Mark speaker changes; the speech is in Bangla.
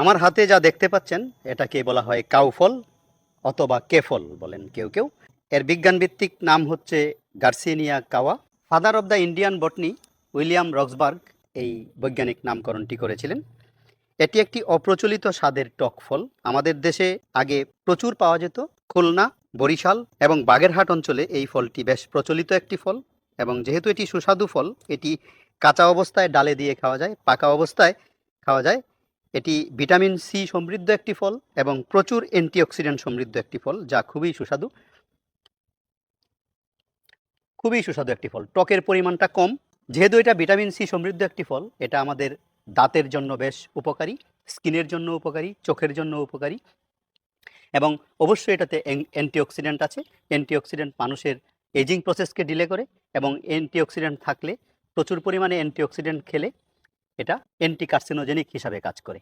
Speaker 1: আমার হাতে যা দেখতে পাচ্ছেন, এটাকে বলা হয় কাউফল অথবা কেফল বলেন কেউ কেউ। এর বিজ্ঞানভিত্তিক নাম হচ্ছে garcinia cowa. Father of the Indian botany William Roxburgh এই বৈজ্ঞানিক নামকরণটি করেছিলেন। এটি একটি অপ্রচলিত স্বাদের টক ফল। আমাদের দেশে আগে প্রচুর পাওয়া যেত। খুলনা, বরিশাল এবং বাগেরহাট অঞ্চলে এই ফলটি বেশ প্রচলিত একটি ফল এবং যেহেতু এটি সুস্বাদু ফল, এটি কাঁচা অবস্থায় ডালে দিয়ে খাওয়া যায়, পাকা অবস্থায় খাওয়া যায় এটি ভিটামিন সি সমৃদ্ধ একটি ফল এবং প্রচুর অ্যান্টিঅক্সিডেন্ট সমৃদ্ধ একটি ফল, যা খুবই সুস্বাদু। খুবই সুস্বাদু একটি ফল। টকের পরিমাণটা কম। যেহেতু এটা ভিটামিন সি সমৃদ্ধ একটি ফল, এটা আমাদের দাঁতের জন্য বেশ উপকারী, স্কিনের জন্য উপকারী, চোখের জন্য উপকারী এবং অবশ্যই এটাতে অ্যান্টিঅক্সিডেন্ট আছে। অ্যান্টিঅক্সিডেন্ট মানুষের এজিং প্রসেসকে ডিলে করে এবং অ্যান্টিঅক্সিডেন্ট থাকলে প্রচুর পরিমাণে অ্যান্টিঅক্সিডেন্ট খেলে এটা অ্যান্টি কার্সিনোজেনিক হিসাবে কাজ করে।